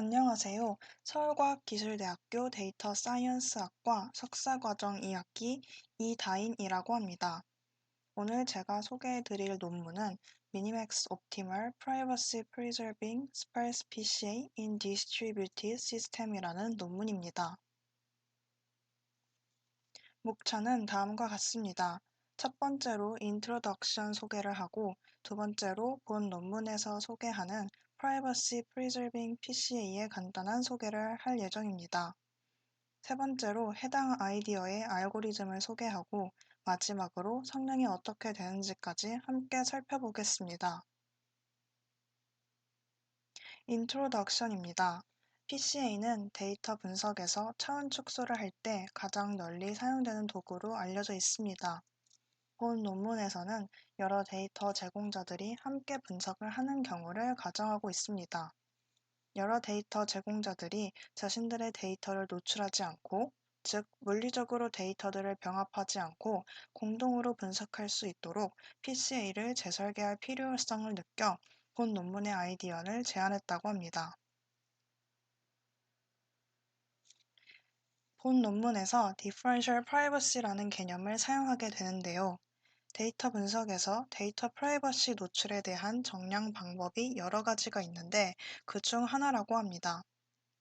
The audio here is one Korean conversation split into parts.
안녕하세요. 서울과학기술대학교 데이터 사이언스학과 석사과정 2학기 이다인이라고 합니다. 오늘 제가 소개해 드릴 논문은 Minimax Optimal Privacy Preserving Sparse PCA in Distributed System이라는 논문입니다. 목차는 다음과 같습니다. 첫 번째로 인트로덕션 소개를 하고 두 번째로 본 논문에서 소개하는 Privacy Preserving PCA의 간단한 소개를 할 예정입니다. 세 번째로 해당 아이디어의 알고리즘을 소개하고 마지막으로 성능이 어떻게 되는지까지 함께 살펴보겠습니다. 인트로덕션입니다. PCA는 데이터 분석에서 차원 축소를 할 때 가장 널리 사용되는 도구로 알려져 있습니다. 본 논문에서는 여러 데이터 제공자들이 함께 분석을 하는 경우를 가정하고 있습니다. 여러 데이터 제공자들이 자신들의 데이터를 노출하지 않고, 즉 물리적으로 데이터들을 병합하지 않고 공동으로 분석할 수 있도록 PCA를 재설계할 필요성을 느껴 본 논문의 아이디어를 제안했다고 합니다. 본 논문에서 Differential Privacy라는 개념을 사용하게 되는데요. 데이터 분석에서 데이터 프라이버시 노출에 대한 정량 방법이 여러 가지가 있는데 그 중 하나라고 합니다.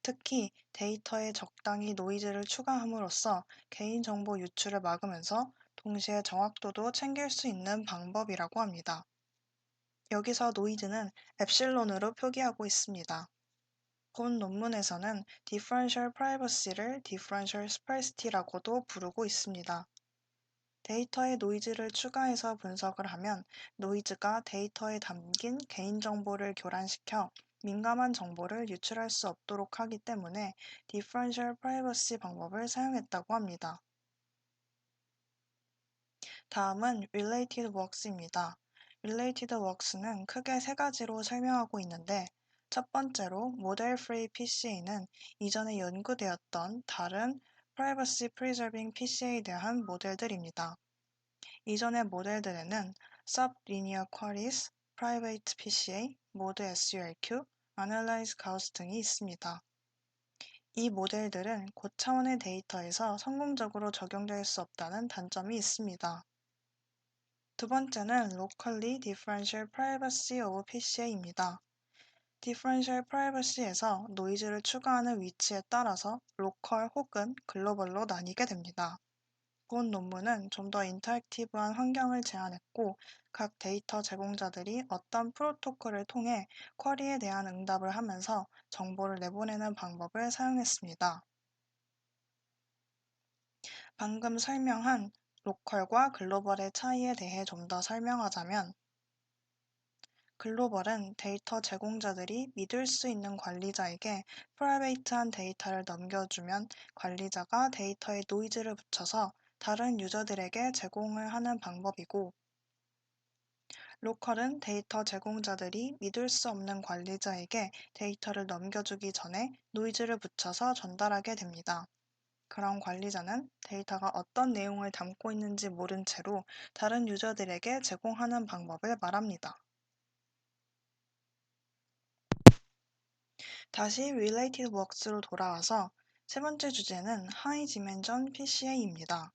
특히 데이터에 적당히 노이즈를 추가함으로써 개인정보 유출을 막으면서 동시에 정확도도 챙길 수 있는 방법이라고 합니다. 여기서 노이즈는 엡실론으로 표기하고 있습니다. 본 논문에서는 differential privacy를 differential sparsity라고도 부르고 있습니다. 데이터에 노이즈를 추가해서 분석을 하면 노이즈가 데이터에 담긴 개인정보를 교란시켜 민감한 정보를 유출할 수 없도록 하기 때문에 Differential Privacy 방법을 사용했다고 합니다. 다음은 Related Works입니다. Related Works는 크게 세 가지로 설명하고 있는데 첫 번째로 모델 프리 PCA는 이전에 연구되었던 다른 Privacy Preserving PCA에 대한 모델들입니다. 이전의 모델들에는 Sublinear Queries, Private PCA, Mode SURQ, Analyze Gauss 등이 있습니다. 이 모델들은 고차원의 데이터에서 성공적으로 적용될 수 없다는 단점이 있습니다. 두 번째는 Locally Differential Privacy of PCA입니다. Differential Privacy에서 노이즈를 추가하는 위치에 따라서 로컬 혹은 글로벌로 나뉘게 됩니다. 본 논문은 좀 더 인터랙티브한 환경을 제안했고 각 데이터 제공자들이 어떤 프로토콜을 통해 쿼리에 대한 응답을 하면서 정보를 내보내는 방법을 사용했습니다. 방금 설명한 로컬과 글로벌의 차이에 대해 좀 더 설명하자면 글로벌은 데이터 제공자들이 믿을 수 있는 관리자에게 프라이베이트한 데이터를 넘겨주면 관리자가 데이터에 노이즈를 붙여서 다른 유저들에게 제공을 하는 방법이고 로컬은 데이터 제공자들이 믿을 수 없는 관리자에게 데이터를 넘겨주기 전에 노이즈를 붙여서 전달하게 됩니다. 그런 관리자는 데이터가 어떤 내용을 담고 있는지 모른 채로 다른 유저들에게 제공하는 방법을 말합니다. 다시 Related Works로 돌아와서 세 번째 주제는 High Dimension PCA입니다.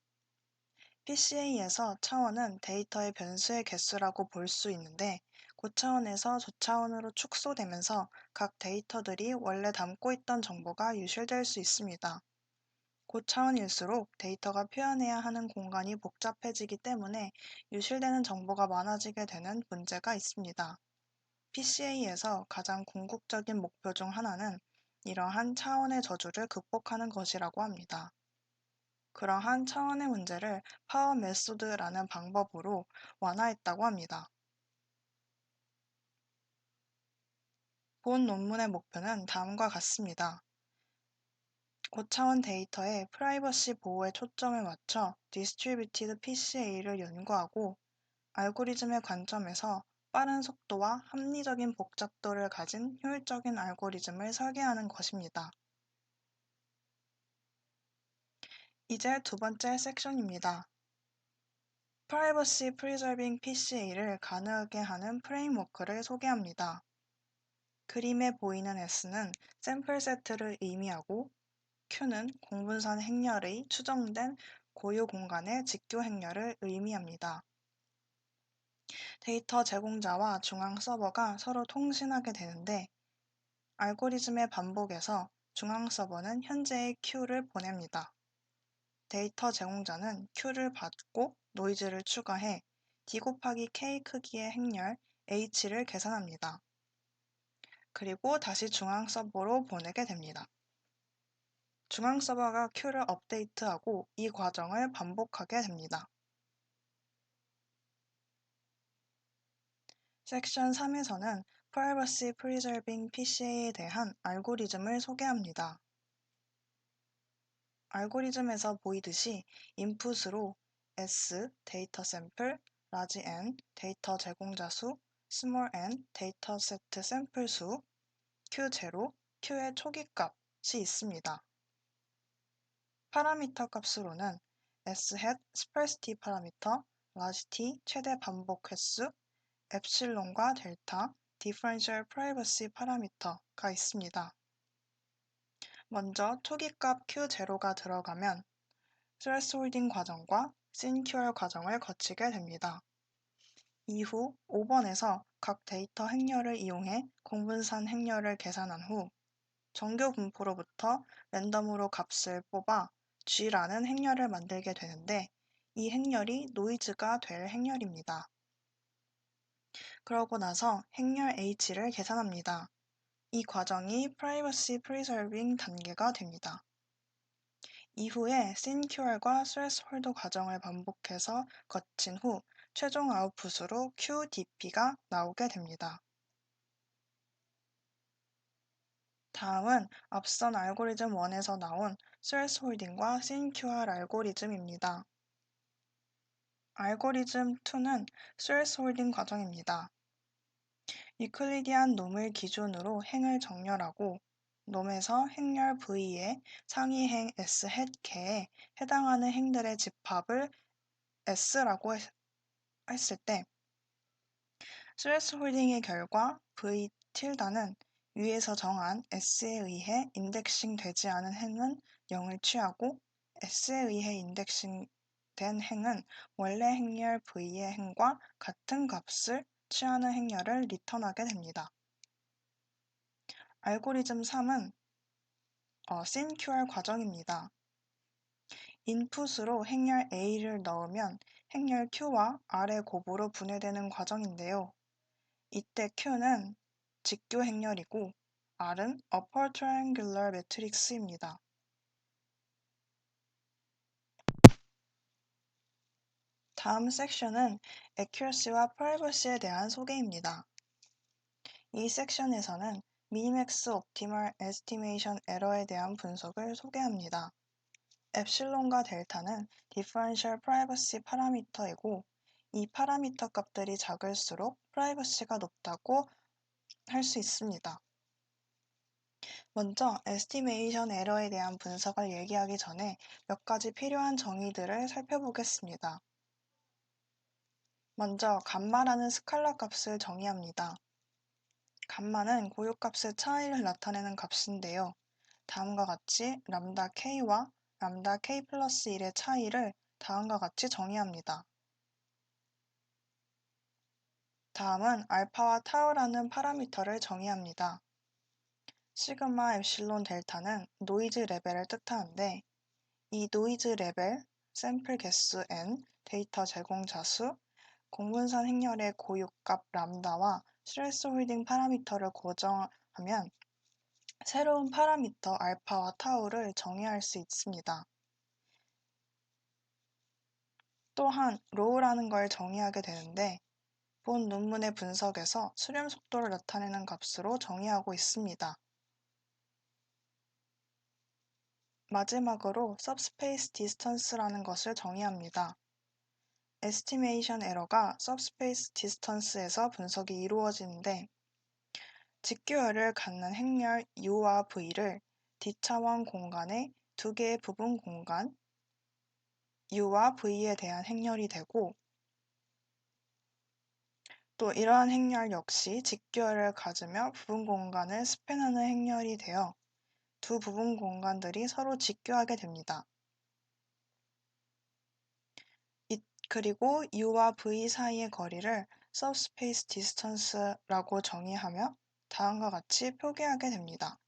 PCA에서 차원은 데이터의 변수의 개수라고 볼 수 있는데 고차원에서 저차원으로 축소되면서 각 데이터들이 원래 담고 있던 정보가 유실될 수 있습니다. 고차원일수록 데이터가 표현해야 하는 공간이 복잡해지기 때문에 유실되는 정보가 많아지게 되는 문제가 있습니다. PCA에서 가장 궁극적인 목표 중 하나는 이러한 차원의 저주를 극복하는 것이라고 합니다. 그러한 차원의 문제를 파워 메소드라는 방법으로 완화했다고 합니다. 본 논문의 목표는 다음과 같습니다. 고차원 데이터의 프라이버시 보호에 초점을 맞춰 디스트리뷰티드 PCA를 연구하고 알고리즘의 관점에서 빠른 속도와 합리적인 복잡도를 가진 효율적인 알고리즘을 설계하는 것입니다. 이제 두 번째 섹션입니다. Privacy Preserving PCA를 가능하게 하는 프레임워크를 소개합니다. 그림에 보이는 S는 샘플 세트를 의미하고 Q는 공분산 행렬의 추정된 고유 공간의 직교 행렬을 의미합니다. 데이터 제공자와 중앙 서버가 서로 통신하게 되는데 알고리즘의 반복에서 중앙 서버는 현재의 Q를 보냅니다. 데이터 제공자는 Q를 받고 노이즈를 추가해 D 곱하기 K 크기의 행렬 H를 계산합니다. 그리고 다시 중앙 서버로 보내게 됩니다. 중앙 서버가 Q를 업데이트하고 이 과정을 반복하게 됩니다. 섹션 3에서는 Privacy Preserving PCA에 대한 알고리즘을 소개합니다. 알고리즘에서 보이듯이 인풋으로 S 데이터 샘플, 라지 N 데이터 제공자 수, 스몰 n 데이터 세트 샘플 수, Q0, Q의 초기 값이 있습니다. 파라미터 값으로는 S hat 스프레시티 파라미터, 라지 T 최대 반복 횟수, 엡실론과 델타, 디퍼런셜 프라이버시 파라미터가 있습니다. 먼저 초기값 Q0가 들어가면 스레스홀딩 과정과 SynQL 과정을 거치게 됩니다. 이후 5번에서 각 데이터 행렬을 이용해 공분산 행렬을 계산한 후 정교 분포로부터 랜덤으로 값을 뽑아 G라는 행렬을 만들게 되는데 이 행렬이 노이즈가 될 행렬입니다. 그러고 나서 행렬 H를 계산합니다. 이 과정이 Privacy Preserving 단계가 됩니다. 이후에 SynQL과 Threshold 과정을 반복해서 거친 후 최종 아웃풋으로 QDP가 나오게 됩니다. 다음은 앞선 알고리즘 1에서 나온 Thresholding과 SynQL 알고리즘입니다. 알고리즘 2는 Thresholding 과정입니다. 유클리디안 놈을 기준으로 행을 정렬하고 놈에서 행렬 V의 상위행 S hat 개에 해당하는 행들의 집합을 S라고 했을 때 스레스 홀딩의 결과 V 틸다는 위에서 정한 S에 의해 인덱싱 되지 않은 행은 0을 취하고 S에 의해 인덱싱 된 행은 원래 행렬 V의 행과 같은 값을 취하는 행렬을 리턴하게 됩니다. 알고리즘 3은 어, SynQL 과정입니다. 인풋으로 행렬 A를 넣으면 행렬 Q와 R의 곱으로 분해되는 과정인데요. 이때 Q는 직교 행렬이고 R은 Upper Triangular Matrix입니다. 다음 섹션은 Accuracy와 Privacy에 대한 소개입니다. 이 섹션에서는 Minimax Optimal Estimation Error에 대한 분석을 소개합니다. 엡실론과 델타는 Differential Privacy 파라미터이고 이 파라미터 값들이 작을수록 프라이버시가 높다고 할 수 있습니다. 먼저 에스티메이션 에러에 대한 분석을 얘기하기 전에 몇 가지 필요한 정의들을 살펴보겠습니다. 먼저 감마라는 스칼라 값을 정의합니다. 감마는 고유값의 차이를 나타내는 값인데요. 다음과 같이 람다 k와 람다 k 플러스 1의 차이를 다음과 같이 정의합니다. 다음은 알파와 타우라는 파라미터를 정의합니다. 시그마, 엡실론, 델타는 노이즈 레벨을 뜻하는데 이 노이즈 레벨, 샘플 개수 n, 데이터 제공자 수, 공분산 행렬의 고유값 람다와 스트레스 홀딩 파라미터를 고정하면 새로운 파라미터 알파와 타우를 정의할 수 있습니다. 또한 로우라는 걸 정의하게 되는데 본 논문의 분석에서 수렴 속도를 나타내는 값으로 정의하고 있습니다. 마지막으로 subspace distance라는 것을 정의합니다. 에스티메이션 에러가 subspace distance에서 분석이 이루어지는데 직교열을 갖는 행렬 U와 V를 D차원 공간의 두 개의 부분 공간 U와 V에 대한 행렬이 되고 또 이러한 행렬 역시 직교열을 가지며 부분 공간을 스팬하는 행렬이 되어 두 부분 공간들이 서로 직교하게 됩니다. 그리고 u와 v 사이의 거리를 subspace distance라고 정의하며 다음과 같이 표기하게 됩니다.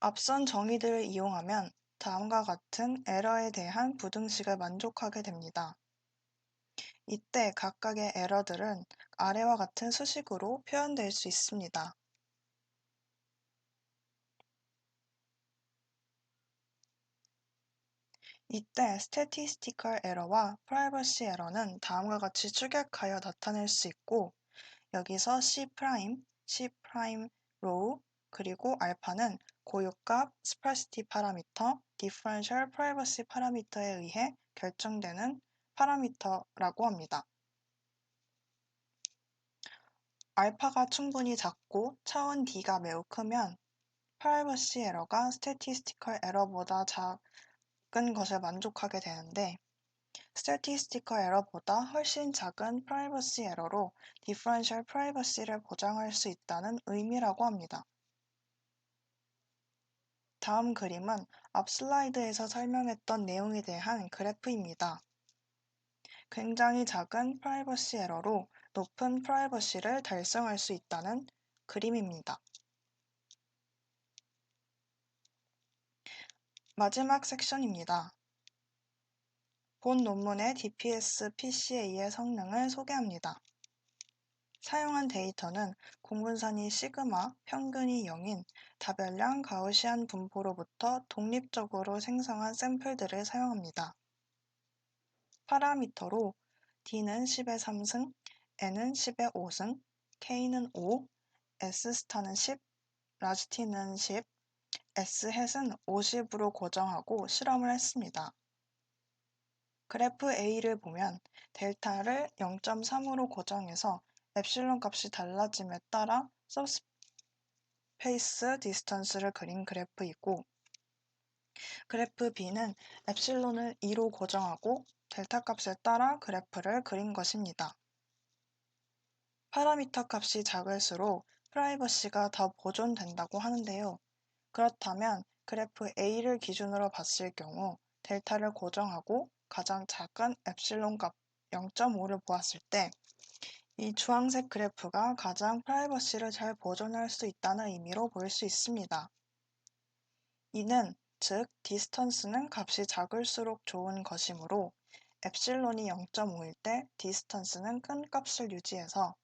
앞선 정의들을 이용하면 다음과 같은 에러에 대한 부등식을 만족하게 됩니다. 이때 각각의 에러들은 아래와 같은 수식으로 표현될 수 있습니다. 이때 statistical error와 privacy error는 다음과 같이 축약하여 나타낼 수 있고 여기서 C', C' row, 그리고 알파는 고유값 sparsity 파라미터, differential privacy 파라미터에 의해 결정되는 파라미터라고 합니다. 알파가 충분히 작고 차원 D가 매우 크면 privacy 에러가 statistical 에러보다 작 은 것을 만족하게 되는데 statistical 에러보다 훨씬 작은 privacy 에러로 differential privacy를 보장할 수 있다는 의미라고 합니다. 다음 그림은 앞 슬라이드에서 설명했던 내용에 대한 그래프입니다. 굉장히 작은 프라이버시 에러로 높은 프라이버시를 달성할 수 있다는 그림입니다. 마지막 섹션입니다. 본 논문의 DPS PCA의 성능을 소개합니다. 사용한 데이터는 공분선이 시그마, 평균이 0인 다별량 가우시안 분포로부터 독립적으로 생성한 샘플들을 사용합니다. 파라미터로 D는 10의 3승, N은 10의 5승, K는 5, S스타는 10, 라지티는 10, S햇은 50으로 고정하고 실험을 했습니다. 그래프 A를 보면 델타를 0.3으로 고정해서 엡실론 값이 달라짐에 따라 서브스페이스 디스턴스를 그린 그래프이고 그래프 B는 엡실론을 2로 고정하고 델타 값에 따라 그래프를 그린 것입니다. 파라미터 값이 작을수록 프라이버시가 더 보존된다고 하는데요. 그렇다면 그래프 A를 기준으로 봤을 경우 델타를 고정하고 가장 작은 엡실론 값 0.5를 보았을 때 이 주황색 그래프가 가장 프라이버시를 잘 보존할 수 있다는 의미로 볼수 있습니다. 이는 즉 디스턴스는 값이 작을수록 좋은 것이므로 엡실론이 0.5일 때 디스턴스는 큰 값을 유지해서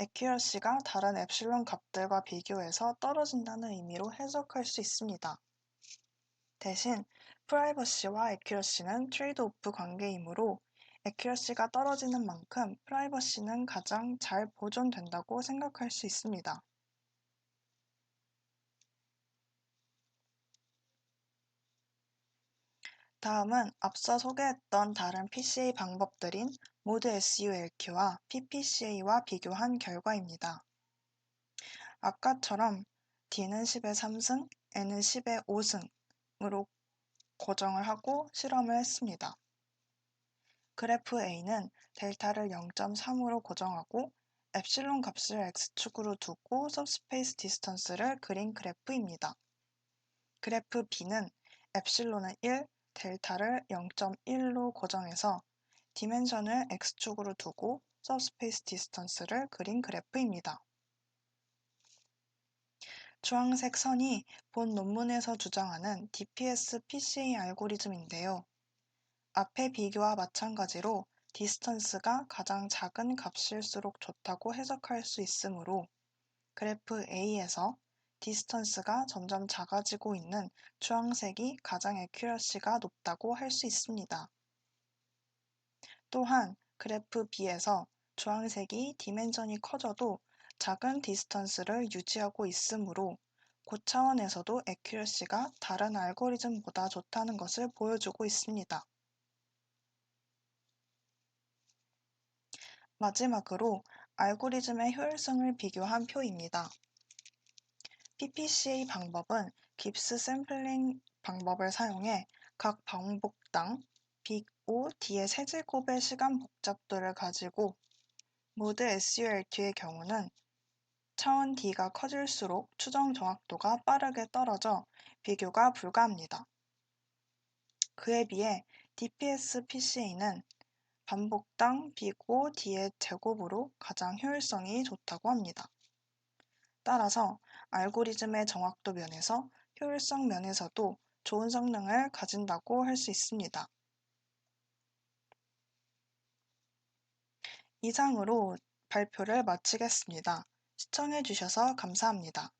에큐러시가 다른 엡실론 값들과 비교해서 떨어진다는 의미로 해석할 수 있습니다. 대신 프라이버시와 에큐러시는 트레이드 오프 관계이므로 에큐러시가 떨어지는 만큼 프라이버시는 가장 잘 보존된다고 생각할 수 있습니다. 다음은 앞서 소개했던 다른 PCA 방법들인 모드 SULQ와 PPCA와 비교한 결과입니다. 아까처럼 D는 10의 3승, N은 10의 5승으로 고정을 하고 실험을 했습니다. 그래프 A는 델타를 0.3으로 고정하고 엡실론 값을 x축으로 두고 서브스페이스 디스턴스를 그린 그래프입니다. 그래프 B는 엡실론은 1, 델타를 0.1로 고정해서 디멘션을 x축으로 두고 서브스페이스 디스턴스를 그린 그래프입니다. 주황색 선이 본 논문에서 주장하는 DPS PCA 알고리즘인데요. 앞의 비교와 마찬가지로 디스턴스가 가장 작은 값일수록 좋다고 해석할 수 있으므로 그래프 A에서 디스턴스가 점점 작아지고 있는 주황색이 가장 에큐러시가 높다고 할 수 있습니다. 또한 그래프 B에서 주황색이 디멘전이 커져도 작은 디스턴스를 유지하고 있으므로 고차원에서도 에큐러시가 다른 알고리즘보다 좋다는 것을 보여주고 있습니다. 마지막으로 알고리즘의 효율성을 비교한 표입니다. PPCA 방법은 깁스 샘플링 방법을 사용해 각 방법당 빅 O, D의 세제곱의 시간 복잡도를 가지고 모드 SULT의 경우는 차원 D가 커질수록 추정 정확도가 빠르게 떨어져 비교가 불가합니다. 그에 비해 DPS-PCA는 반복당 빅 O, D의 제곱으로 가장 효율성이 좋다고 합니다. 따라서 알고리즘의 정확도 면에서 효율성 면에서도 좋은 성능을 가진다고 할 수 있습니다. 이상으로 발표를 마치겠습니다. 시청해 주셔서 감사합니다.